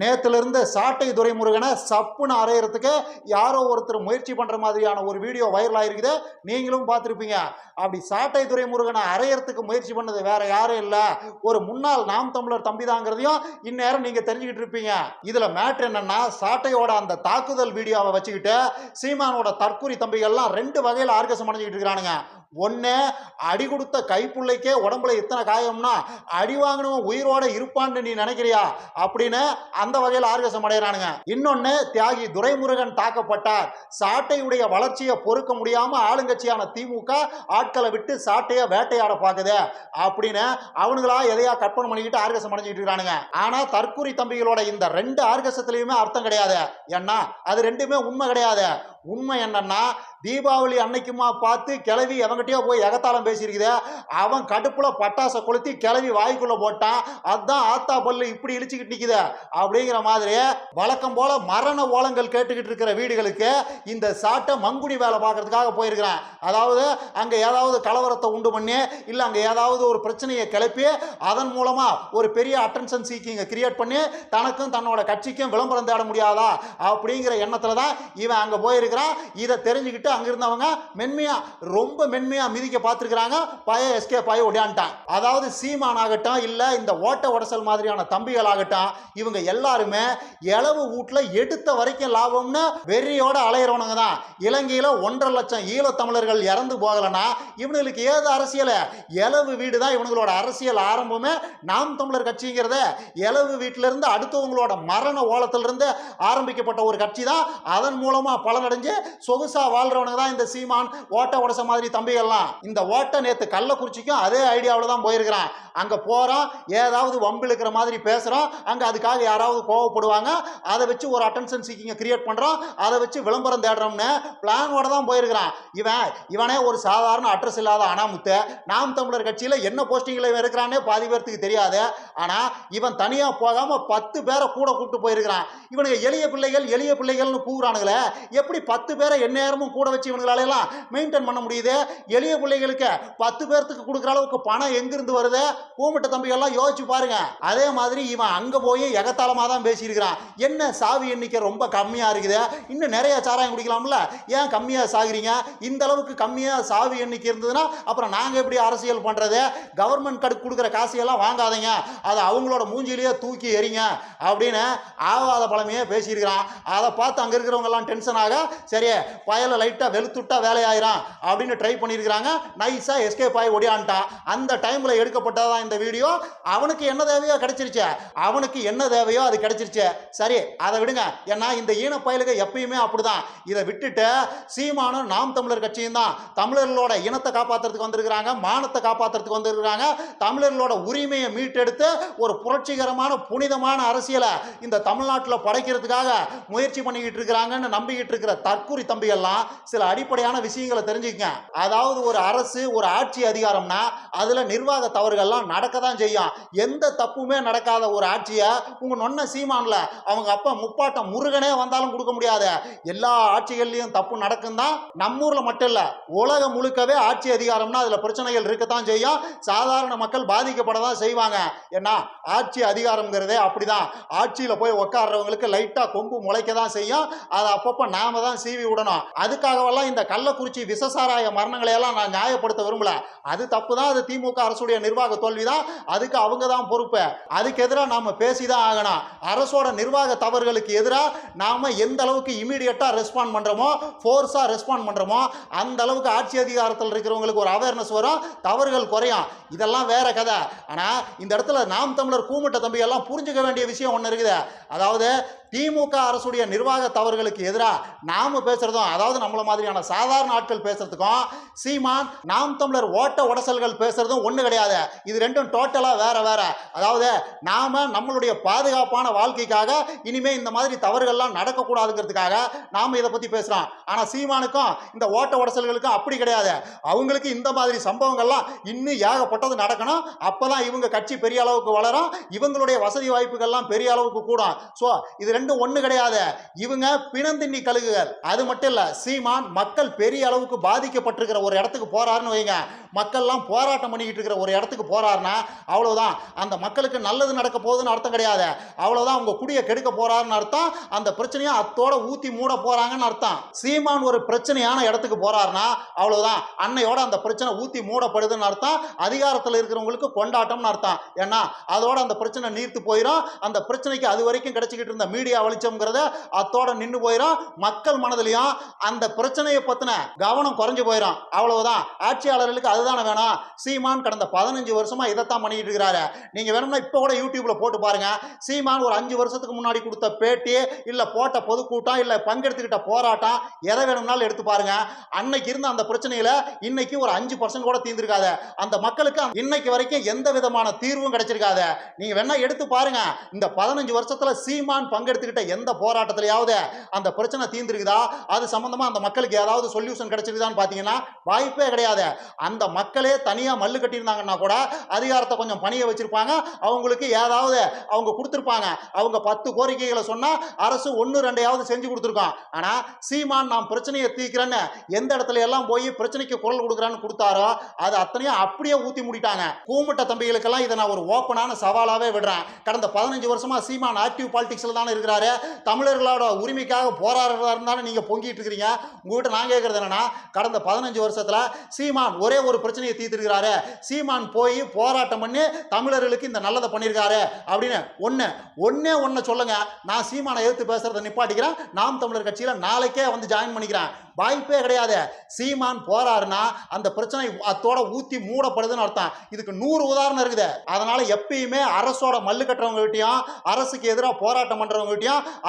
நேத்துல சாட்டை துரைமுருகனை சப்புன்னு அரையறதுக்கு யாரோ ஒருத்தர் முயற்சி பண்ற மாதிரியான ஒரு வீடியோ வைரல் ஆயிருக்குது நீங்களும் பார்த்துருப்பீங்க. அப்படி சாட்டை துரைமுருகனை அரையறதுக்கு முயற்சி பண்ணது வேற யாரும் இல்லை. ஒரு முன்னாள் நாம் தமிழர் தம்பிதாங்கிறதையும் இந்நேரம் நீங்க தெரிஞ்சுக்கிட்டு இருப்பீங்க. இதுல மேட்ரு என்னன்னா சாட்டையோட அந்த தாக்குதல் வீடியோவை வச்சுக்கிட்டு சீமானோட தற்கூரி தம்பிகள்லாம் ரெண்டு வகையில் ஆர்கசம் அடைஞ்சிக்கிட்டு இருக்கிறானுங்க. ஒன்று அடி கொடுத்த கைப்புள்ளைக்கே உடம்புல இத்தனை காயம்னா அடி வாங்கினவன் உயிரோட இருப்பான்னு நீ நினைக்கிறியா? அப்படின்னு அந்த வகையில் ஆர்கசம் அடைகிறானுங்க இன்னொன்று தியாகி துரைமுருகன் தாக்கப்பட்டார். சாட்டையுடைய வளர்ச்சியை பொறுக்க முடியாம ஆளுங்கட்சியான திமுக ஆட்களை விட்டு சாட்டையை வேட்டையாட பார்க்குது அப்படின்னு அவனுங்களா எதையா கற்பனை பண்ணிக்கிட்டு ஆர்கசம் அடைஞ்சிட்டு இருக்கிறானுங்க ஆனா தற்கூரி தம்பிகளோட இந்த ரெண்டு ஆர்கசத்திலையுமே அர்த்தம் கிடையாது. ஏன்னா அது ரெண்டுமே உண்மை கிடையாது. உண்மை என்னன்னா தீபாவளி அன்னைக்குமா பார்த்து கிளவி எவங்கிட்டயோ போய் எகத்தாளம் பேசியிருக்குது அவன் கடுப்புல பட்டாசை கொளுத்தி கிளவி வாய்க்குள்ள போட்டான். அதுதான் ஆத்தா பல்லு இப்படி இழிச்சுக்கிட்டு நிக்குது அப்படிங்கிற மாதிரி வழக்கம் போல மரண ஓலங்கள் கேட்டுக்கிட்டு இருக்கிற வீடுகளுக்கு இந்த சாட்டை மங்குடி வேலை பார்க்கறதுக்காக போயிருக்கிறான். அதாவது அங்க ஏதாவது கலவரத்தை உண்டு பண்ணி இல்ல அங்க ஏதாவது ஒரு பிரச்சனையை கிளப்பி அதன் மூலமா ஒரு பெரிய அட்டென்ஷன் சீக்கிங்க கிரியேட் பண்ணி தனக்கும் தன்னோட கட்சிக்கும் விளம்பரம் தேட முடியாதா அப்படிங்கிற எண்ணத்துல தான் இவன் அங்க போயிருக்கிறான். இதை தெரிஞ்சுக்கிட்டு அங்கிருந்து இருந்தவங்க மென்மையா ரொம்ப மென்மையா மிதிக்க பார்த்துருக்காங்க பய எஸ்கே பய ஒடியான்ட்டான். அதாவது சீமான் ஆகட்டும் இல்ல இந்த ஓட்ட உடசல் மாதிரியான தம்பிகள் ஆகட்டும் இவங்க எல்லாருமே இளவு வீட்டுல எடுத்த வரைக்கும் லாபம்னு வெறியோட அலையிறவனுங்க தான். இலங்கையில் ஒன்றரை லட்சம் ஈழத்தமிழர்கள் இறந்து போகலன்னா இவனுங்களுக்கு ஏது அரசியல்? இளவு வீடு தான் இவனுங்களோட அரசியல் ஆரம்பமே. நாம் தமிழர் கட்சிங்கிறத இளவு வீட்டிலிருந்து அடுத்தவங்களோட மரண ஓலத்திலிருந்து ஆரம்பிக்கப்பட்ட ஒரு கட்சி தான். அதன் மூலமா பலனடைஞ்சு சொகுசா வாழ்றவனுங்க தான் இந்த சீமான் ஓட்ட உடச மாதிரி தம்பிகள்லாம். இந்த ஓட்ட நேற்று கள்ளக்குறிச்சிக்கும் அதே ஐடியாவில் தான் போயிருக்கிறான். அங்கே போகிறோம் ஏதாவது வம்பு இழுக்கிற மாதிரி பேசுகிறோம் அங்கே அதுக்காக யாராவது கோவப்படுவாங்க அதை வச்சு ஒரு அட்டென்ஷன் சீக்கிங்க கிரியேட் பண்ணுறான் அதை வச்சு விளம்பரம் தேடுறோம்னு பிளானோட தான் போயிருக்கிறான். இவன் இவனே ஒரு சாதாரண அட்ரஸ் இல்லாத அனாமுத்து. நாம் தமிழர் கட்சியில் என்ன போஸ்டிங்ல இவன் இருக்கிறானே பாதி பேர்த்துக்கு தெரியாது. ஆனால் இவன் தனியாக போகாமல் பத்து பேரை கூட கூப்பிட்டு போயிருக்கிறான். இவனுக்கு எளிய பிள்ளைகள் எளிய பிள்ளைகள்னு கூறானுங்களே எப்படி பத்து பேரை எந்நேரமும் கூட வச்சு இவனுங்களால எல்லாம் மெயின்டைன் பண்ண முடியுது. எளிய பிள்ளைகளுக்கு பத்து பேர்த்துக்கு கொடுக்குற அளவுக்கு பணம் எங்கிருந்து வருது? கூமிட்ட தம்பிகள்லாம் யோசிச்சு பாருங்க. அதே மாதிரி இவன் அங்க போய் எகத்தாளமா தான் பேசியிருக்கிறான். என்ன சாவி எண்ணிக்கை ரொம்ப கம்மியா இருக்குது? இன்னும் நிறைய சாராயம் குடிக்கலாம்ல? ஏன் கம்மியா சாகுறீங்க? இந்த அளவுக்கு கம்மியா சாவி எண்ணிக்கை இருந்ததுன்னா அப்புறம் நாங்க எப்படி அரசியல் பண்றது? கவர்மெண்ட் கடுக்கு கொடுக்குற காசையெல்லாம் வாங்காதீங்க. அதை அவங்களோட மூஞ்சிலேயே தூக்கி எறிங்க. அப்படின்னு ஆவாத பழமையே பேசியிருக்கிறான். அதை பார்த்து அங்கே இருக்கிறவங்க எல்லாம் டென்ஷன் ஆக சரி பயலை லைட்டாக வெளுத்துட்டா வேலையாயிரும் அப்படின்னு ட்ரை பண்ணியிருக்கிறாங்க. நைஸாக எஸ்கேப் ஆகி ஒடியான்ட்டான் அந்த டைமில் எடுக்கப்பட்டதான் இந்த வீடியோ அவனுக்கு என்ன தேவையோ கிடைச்சிருச்சு. அவனுக்கு என்ன தேவையோ அது கிடைச்சிருச்சு. சரி அதை விடுங்க. ஏன்னா இந்த ஈன பயலுக்கு எப்பயுமே அப்படிதான். இதை விட்டுட்டு சீமானும் நாம் தமிழர் கட்சியும் தான். தமிழர்களோட இனத்தை காப்பாற்றுறதுக்கு வந்திருக்கிறாங்க மானத்தை காப்பாற்றுறதுக்கு வந்திருக்கிறாங்க. தமிழர்களோட உரிமையை மீட்டெடுத்து ஒரு புரட்சிகரமான புனிதமான அரசியலை இந்த தமிழ்நாட்டில் படைக்கிறதுக்காக முயற்சி பண்ணிக்கிட்டு இருக்கிறாங்கன்னு நம்பிக்கிட்டு இருக்கிற தற்கூரி தம்பிகள்லாம் சில அடிப்படையான விஷயங்களை தெரிஞ்சுக்கங்க. அதாவது ஒரு அரசு ஒரு ஆட்சி அதிகாரம்னா அதில் நிர்வாக தவறுகள்லாம் நடக்க தான் செய்யும். எந்த தப்புமே நடக்காத ஒரு ஆட்சியை உங்க நொன்ன சீமான்ல அவங்க அப்பா முப்பாட்டம் முருகனே வந்தாலும் கொடுக்க முடியாது. எல்லா ஆட்சிகள்லையும் தப்பு நடக்கும் தான் நம்ம ஊர்ல மட்டும் இல்ல உலகம் முழுக்கவே ஆட்சி அதிகாரம்னா அதுல பிரச்சனைகள் இருக்கத்தான் செய்யும். சாதாரண மக்கள் பாதிக்கப்பட தான் செய்வாங்க. ஏன்னா ஆட்சி அதிகாரம்ங்கிறதே அப்படிதான். ஆட்சியில போய் உட்கார்றவங்களுக்கு லைட்டா கொம்பு முளைக்க தான் செய்யும். அதை அப்பப்போ நாம தான் சீவி விடணும். அதுக்காக அதுக்காகவெல்லாம் இந்த கள்ளக்குறிச்சி விசசாராய மரணங்களை எல்லாம் நான் நியாயப்படுத்த விரும்பல. அது தப்பு தான் அது திமுக அரசுடைய நிர்வாக தோல்வி தான் அதுக்கு அவங்க தான் பொறுப்பு. அதுக்கு எதிராக நாம் பேசி தான் ஆகணும். அரசோட நிர்வாக தவறுகளுக்கு எதிராக நாம் எந்த அளவுக்கு இமீடியட்டாக ரெஸ்பாண்ட் பண்ணுறோமோ ஃபோர்ஸாக ரெஸ்பாண்ட் பண்ணுறோமோ அந்த அளவுக்கு ஆட்சி அதிகாரத்தில் இருக்கிறவங்களுக்கு ஒரு அவேர்னஸ் வரும் தவறுகள் குறையும். இதெல்லாம் வேற கதை. ஆனால் இந்த இடத்துல நாம் தமிழர் கூமுட்ட தம்பி எல்லாம் புரிஞ்சுக்க வேண்டிய விஷயம் ஒன்று இருக்குது. அதாவது திமுக அரசுடைய நிர்வாக தவறுகளுக்கு எதிராக நாம் பேசுகிறதும் அதாவது நம்மளை மாதிரியான சாதாரண ஆட்கள் பேசுறதுக்கும் சீமான் நாம் தமிழர் ஓட்ட உடசல்கள் பேசுறதும் ஒன்று கிடையாது. இது ரெண்டும் டோட்டலாக வேற வேற. அதாவது நாம் நம்மளுடைய பாதுகாப்பான வாழ்க்கைக்காக இனிமேல் இந்த மாதிரி தவறுகள்லாம் நடக்கக்கூடாதுங்கிறதுக்காக நாம் இதை பற்றி பேசுகிறோம் ஆனால் சீமானுக்கும் இந்த ஓட்ட உடசல்களுக்கும் அப்படி கிடையாது. அவங்களுக்கு இந்த மாதிரி சம்பவங்கள்லாம் இன்னும் ஏகப்பட்டது நடக்கணும். அப்போ தான் இவங்க கட்சி பெரிய அளவுக்கு வளரும். இவங்களுடைய வசதி வாய்ப்புகள்லாம் பெரிய அளவுக்கு கூடும். ஸோ இது ரெண்டு ரெண்டும் ஒன்று கிடையாது. இவங்க பிணந்திண்ணி கழுகுகள். அது மட்டும் இல்லை சீமான் மக்கள் பெரிய அளவுக்கு பாதிக்கப்பட்டிருக்கிற ஒரு இடத்துக்கு போறாருன்னு வைங்க. மக்கள்லாம் போராட்டம் பண்ணிக்கிட்டு இருக்கிற ஒரு இடத்துக்கு போறாருன்னா அவ்வளோதான் அந்த மக்களுக்கு நல்லது நடக்க போகுதுன்னு அர்த்தம் கிடையாது. அவ்வளோதான் அவங்க குடியை கெடுக்க போறாருன்னு அர்த்தம். அந்த பிரச்சனையை அத்தோட ஊத்தி மூட போறாங்கன்னு அர்த்தம். சீமான் ஒரு பிரச்சனையான இடத்துக்கு போறாருன்னா அவ்வளோதான் அன்னையோட அந்த பிரச்சனை ஊத்தி மூடப்படுதுன்னு அர்த்தம். அதிகாரத்தில் இருக்கிறவங்களுக்கு கொண்டாட்டம்னு அர்த்தம். ஏன்னா அதோட அந்த பிரச்சனை நீர்த்து போயிடும் அந்த பிரச்சனைக்கு அது வரைக்கும் கிடைச்சிக்கிட்டு இருந்த மீடியா வெளிச்சம்ங்கிறத அத்தோட நின்று போயிடும் மக்கள் மனதிலையும் அந்த பிரச்சனையை பத்தின கவனம் குறைஞ்சு போயிடும் அவ்வளவுதான். ஆட்சியாளர்களுக்கு அதுதானே வேணும். சீமான் கடந்த பதினஞ்சு வருஷமா இதைத்தான் பண்ணிட்டு இருக்கிறாரு. நீங்க வேணும்னா இப்போ கூட யூடியூப்ல போட்டு பாருங்க. சீமான் ஒரு அஞ்சு வருஷத்துக்கு முன்னாடி கொடுத்த பேட்டி இல்ல போட்ட பொதுக்கூட்டம் இல்ல பங்கெடுத்துக்கிட்ட போராட்டம் எதை வேணும்னாலும் எடுத்து பாருங்க. அன்னைக்கு இருந்த அந்த பிரச்சனையில இன்னைக்கு ஒரு அஞ்சு பர்சன்ட் கூட தீர்ந்திருக்காது. அந்த மக்களுக்கு இன்னைக்கு வரைக்கும் எந்த விதமான தீர்வும் கிடைச்சிருக்காது. நீங்க வேணா எடுத்து பாருங்க. இந்த பதினஞ்சு வருஷத்துல சீமான் பங்கெடுத்து எடுத்துக்கிட்ட எந்த போராட்டத்திலையாவது அந்த பிரச்சனை தீர்ந்துருக்குதா? அது சம்பந்தமா அந்த மக்களுக்கு ஏதாவது சொல்யூஷன் கிடைச்சிருக்குதான்னு பார்த்தீங்கன்னா வாய்ப்பே கிடையாது. அந்த மக்களே தனியா மல்லு கட்டியிருந்தாங்கன்னா கூட அதிகாரத்தை கொஞ்சம் பணியை வச்சிருப்பாங்க. அவங்களுக்கு ஏதாவது அவங்க கொடுத்துருப்பாங்க. அவங்க பத்து கோரிக்கைகளை சொன்னா அரசு ஒன்று ரெண்டையாவது செஞ்சு கொடுத்துருக்கோம் ஆனா சீமான் நான் பிரச்சனையை தீக்கிறேன்னு எந்த இடத்துல எல்லாம் போய் பிரச்சனைக்கு குரல் கொடுக்குறான்னு கொடுத்தாரோ அது அத்தனையும் அப்படியே ஊத்தி மூடிட்டாங்க. கூமுட்ட தம்பிகளுக்கெல்லாம் இதை நான் ஒரு ஓப்பனான சவாலாவே விடுறேன். கடந்த பதினஞ்சு வருஷமா சீமான் ஆக்டிவ் பாலிடிக்ஸ்ல தானே இருக்கிற தமிழர்களோட உரிமைக்காக போராடுறதா இருந்தாலும் நீங்க பொங்கிட்டு இருக்கிறீங்க. உங்ககிட்ட நான் கேட்கறது என்னன்னா கடந்த பதினஞ்சு வருஷத்துல சீமான் ஒரே ஒரு பிரச்சனையை தீர்த்திருக்கிறாரு. சீமான் போய் போராட்டம் பண்ணி தமிழர்களுக்கு இந்த நல்லதை பண்ணியிருக்காரு. அப்படின்னு ஒன்று ஒன்னே ஒன்று சொல்லுங்க. நான் சீமானை எதிர்த்து பேசுறதை நிப்பாட்டிக்கிறேன். நாம் தமிழர் கட்சியில் நாளைக்கே வந்து ஜாயின் பண்ணிக்கிறேன். வாய்ப்பே கிடையாது. சீமான் போறாருன்னா அந்த பிரச்சனை அத்தோட ஊத்தி மூடப்படுதுன்னு அர்த்தம். இதுக்கு நூறு உதாரணம் இருக்குது. அதனால எப்பயுமே அரசோட மல்லு கட்டுறவங்ககிட்டயும் அரசுக்கு எதிராக போராட்டம் பண்றவங்க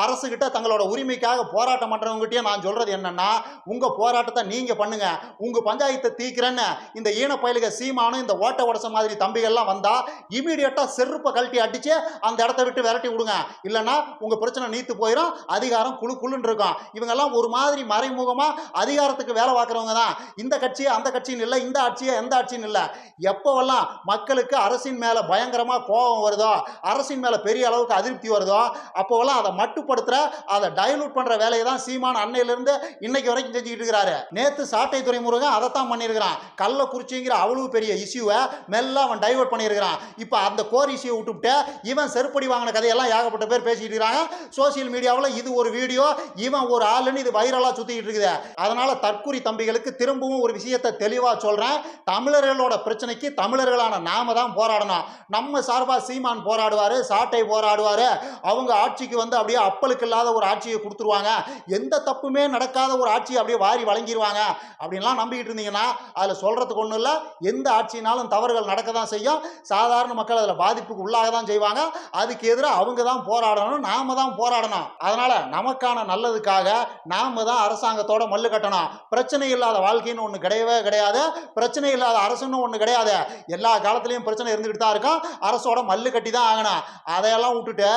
அரசு கிட்ட தங்களோட உரிமைக்காக போராட்டம் பண்றவங்ககிட்டயும் நான் சொல்றது என்னன்னா உங்க போராட்டத்தை நீங்க பண்ணுங்க. உங்க பஞ்சாயத்தை தீக்கிறேன்னு இந்த ஈன பயலுக சீமானும் இந்த ஓட்ட உடச மாதிரி தம்பிகள்லாம் வந்தா இமீடியட்டா செருப்பை கழட்டி அடிச்சு அந்த இடத்த விட்டு விரட்டி விடுங்க. இல்லைன்னா உங்க பிரச்சனை நீத்து போயிடும் அதிகாரம் குழு குழுன்னு இருக்கும். இவங்கெல்லாம் ஒரு மாதிரி மறைமுகமா அதிகாரத்துக்கு வேலை பார்க்குறவங்க தான். இந்த கட்சி அந்த கட்சின்னு இல்லை இந்த ஆட்சியை எந்த ஆட்சின்னு இல்லை. எப்போவெல்லாம் மக்களுக்கு அரசின் மேலே பயங்கரமாக கோபம் வருதோ அரசின் மேலே பெரிய அளவுக்கு அதிருப்தி வருதோ அப்போவெல்லாம் அதை மட்டுப்படுத்துகிற அதை டைலூட் பண்ணுற வேலையை தான் சீமான் அன்னையிலேருந்து இன்னைக்கு வரைக்கும் செஞ்சுக்கிட்டு இருக்கிறாரு. நேற்று சாட்டை துறைமுருகன் அதைத்தான் பண்ணியிருக்கிறான். கள்ளக்குறிச்சிங்கிற அவ்வளவு பெரிய இஷ்யூவை மெல்ல அவன் டைவர்ட் பண்ணியிருக்கிறான். இப்போ அந்த கோர் இஷ்யூ விட்டுவிட்டு இவன் செருப்படி வாங்கின கதையெல்லாம் ஏகப்பட்ட பேர் பேசிக்கிட்டு இருக்கிறாங்க சோசியல் மீடியாவில் இது ஒரு வீடியோ இவன் ஒரு ஆளுன்னு இது வைரலாக சுற்றிக்கிட்டு இருக்குது. அதனால தற்குறி தம்பிகளுக்கு திரும்பவும் ஒரு விஷயத்தை தெளிவாக சொல்கிறேன் தமிழர்களோட பிரச்சனைக்கு தமிழர்களான நாம தான் போராடணும். நம்ம சார்பாக சீமான் போராடுவார் சாட்டை போராடுவார். அவங்க ஆட்சிக்கு வந்து அப்படியே அப்பலுக்கு இல்லாத ஒரு ஆட்சியை கொடுத்துருவாங்க. எந்த தப்புமே நடக்காத ஒரு ஆட்சியை அப்படியே வாரி வழங்கிடுவாங்க அப்படின்லாம் நம்பிக்கிட்டு இருந்தீங்கன்னா அதில் சொல்கிறதுக்கு ஒன்றும் இல்லை. எந்த ஆட்சினாலும் தவறுகள் நடக்க தான் செய்யும். சாதாரண மக்கள் அதில் பாதிப்புக்கு உள்ளாக தான் செய்வாங்க. அதுக்கு எதிராக அவங்க தான் போராடணும் நாம தான் போராடணும். அதனால் நமக்கான நல்லதுக்காக நாம தான் அரசாங்கத்தோட மல்லு கட்டணும். பிரச்சனை இல்லாத வாழ்க்கைன்னு ஒன்று கிடையவே கிடையாது. பிரச்சனை இல்லாத அரசுன்னு ஒன்று கிடையாது. எல்லா காலத்துலேயும் பிரச்சனை இருந்துக்கிட்டு தான் இருக்கும். அரசோட மல்லு கட்டி தான் ஆகணும். அதையெல்லாம் விட்டுட்டு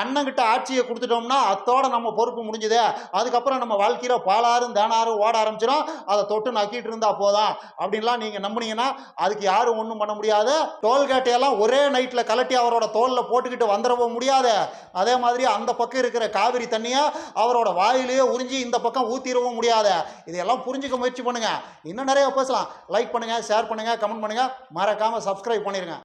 அண்ணங்கிட்ட ஆட்சியை கொடுத்துட்டோம்னா அத்தோட நம்ம பொறுப்பு முடிஞ்சது. அதுக்கப்புறம் நம்ம வாழ்க்கையில் பாலாறும் தேனாரும் ஓட ஆரம்பிச்சிடும் அதை தொட்டு நக்கிட்டு இருந்தா போதும். அப்படின்லாம் நீங்கள் நம்புனீங்கன்னா அதுக்கு யாரும் ஒன்றும் பண்ண முடியாது. டோல்கேட்டையெல்லாம் ஒரே நைட்டில் கலட்டி அவரோட தோலில் போட்டுக்கிட்டு வந்துடவும் முடியாது. அதே மாதிரி அந்த பக்கம் இருக்கிற காவிரி தண்ணியை அவரோட வாயிலேயே உறிஞ்சி இந்த பக்கம் ஊற்றிடவும் முடியாது. இதையெல்லாம் புரிஞ்சுக்க முயற்சி பண்ணுங்க. இன்னும் நிறைய பேசலாம். லைக் பண்ணுங்க ஷேர் பண்ணுங்க கமெண்ட் பண்ணுங்க. மறக்காம சப்ஸ்கிரைப் பண்ணிருங்க.